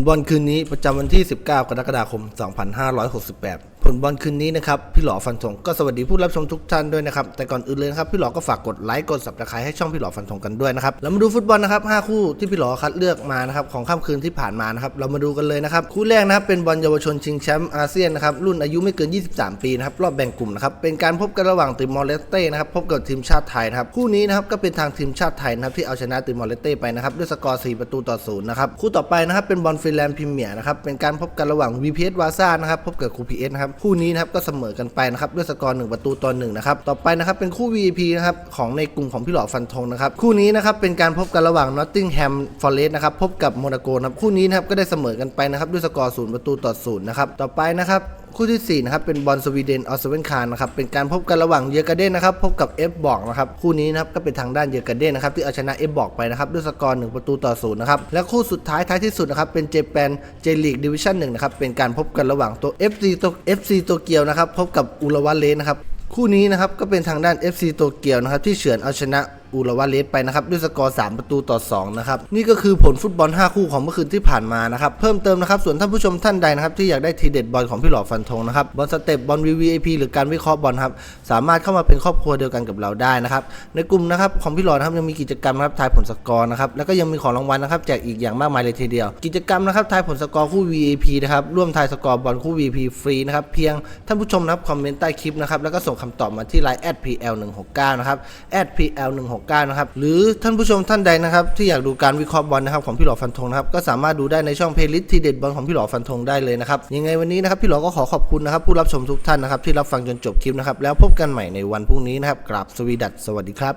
ลบอลคืนนี้ประจำวันที่ 19 กรกฎาคม 2568 ลบอลคืนนี้นะครับพี่หล่อฟันธงก็สวัสดีผู้รับชมทุกท่านด้วยนะครับแต่ก่อนอื่นเลยนะครับพี่หลอก็ฝากกดไลค์กด subscribe ให้ช่องพี่หล่อฟันธงกันด้วยนะครับแล้วมาดูฟุตบอลนะครับ5คู่ที่พี่หล่อคัดเลือกมานะครับของค่ำคืนที่ผ่านมานะครับเรามาดูกันเลยนะครับคู่แรกนะครับเป็นบอลเยาวชนชิงแชมป์อาเซียนนะครับรุ่นอายุไม่เกิน 23 ปีนะครับรอบแบ่งกลุ่มนะครับเป็นการพบกันระหว่างติมอร์เลสเต้นะครับพบกับทีมชาติไทยนะครับคู่นี้นะครับก็เป็นทางทีมชาติไทยนะครับที่เอาชนะติมอร์เลสเต้ไปนะครับด้วยสกอร์ 4 ประตูต่อศูนะครับคู่ต่อไปนะครับเป็นบอลฟินแลนด์พรีเมียร์นะครับเป็นการพบกันระหว่าง VPS วาซ่านะครับพบกับคู PS นะครับคู่นี้นะครับก็เสมอกันไปนะครับด้วยสกอร์1ประตูต่อ1นะครับต่อไปนะครับเป็นคู่ VIP นะครับของในกลุ่มของพี่หลอฟันธงนะครับคู่นี้นะครับเป็นการพบกันระหว่าง Nottingham Forest นะครับพบกับโมนาโกนะครับคู่นี้นะครับก็ได้เสมอกันไปนะครับด้วยสกอร์0ประตูต่อ0นะครับต่อไปนะครับคู่ที่4นะครับเป็นบอลสวีเดนออสเวนคารนะครับเป็นการพบกันระหว่างเยอร์กาเดนนะครับพบกับเอฟบอกนะครับคู่นี้นะครับก็เป็นทางด้านเยอร์กาเดนนะครับที่เอาชนะเอฟบอกไปนะครับด้วยสกอร์1ประตูต่อศูนย์นะครับและคู่สุดท้ายท้ายที่สุดนะครับเป็นเจแปนเจลีกดิวิชั่นหนึ่งนะครับเป็นการพบกันระหว่างตัว FC ตัว FC โตเกียวนะครับพบกับอุลวาเลสนะครับคู่นี้นะครับก็เป็นทางด้าน FC โตเกียวนะครับที่เฉือนเอาชนะ อูรวาเลสไปนะครับด้วยสกอร์ 3 ประตูต่อ 2 นะครับ นี่ก็คือผลฟุตบอล 5 คู่ของเมื่อคืนที่ผ่านมานะครับ เพิ่มเติมนะครับ ส่วนท่านผู้ชมท่านใดนะครับ ที่อยากได้ทีเด็ดบอลของพี่หลอฟันธงนะครับ บอลสเต็ปบอล VVIP หรือการวิเคราะห์บอลครับ สามารถเข้ามาเป็นครอบครัวเดียวกันกับเราได้นะครับ ในกลุ่มนะครับของพี่หลอนะครับยังมีกิจกรรมนะครับทายผลสกอร์นะครับ แล้วก็ยังมีของรางวัลนะครับแจกอีกอย่างมากมายเลยทีเดียว กิจกรรมนะครับทายผลสกอร์คู่ VIP นะครับร่วมทายสกอร์บอลคู่ VP ฟรีนะครับเพียงท่านผู้ชมนะครับคอมเมนต์ใต้คลิปนะครับแล้วก็ส่งคำตอบมาที่ line @pl169 นะครับ @pl169 นะครับหรือท่านผู้ชมท่านใดนะครับที่อยากดูการวิเคราะห์บอลนะครับของพี่หลอฟันธงนะครับก็สามารถดูได้ในช่องเพลย์ลิสต์ทีเด็ดบอลของพี่หลอฟันธงได้เลยนะครับยังไงวันนี้นะครับพี่หลอก็ขอขอบคุณนะครับผู้รับชมทุกท่านนะครับที่รับฟังจนจบคลิปนะครับแล้วพบกันใหม่ในวันพรุ่งนี้นะครับกราบสวีดัสสวัสดีครับ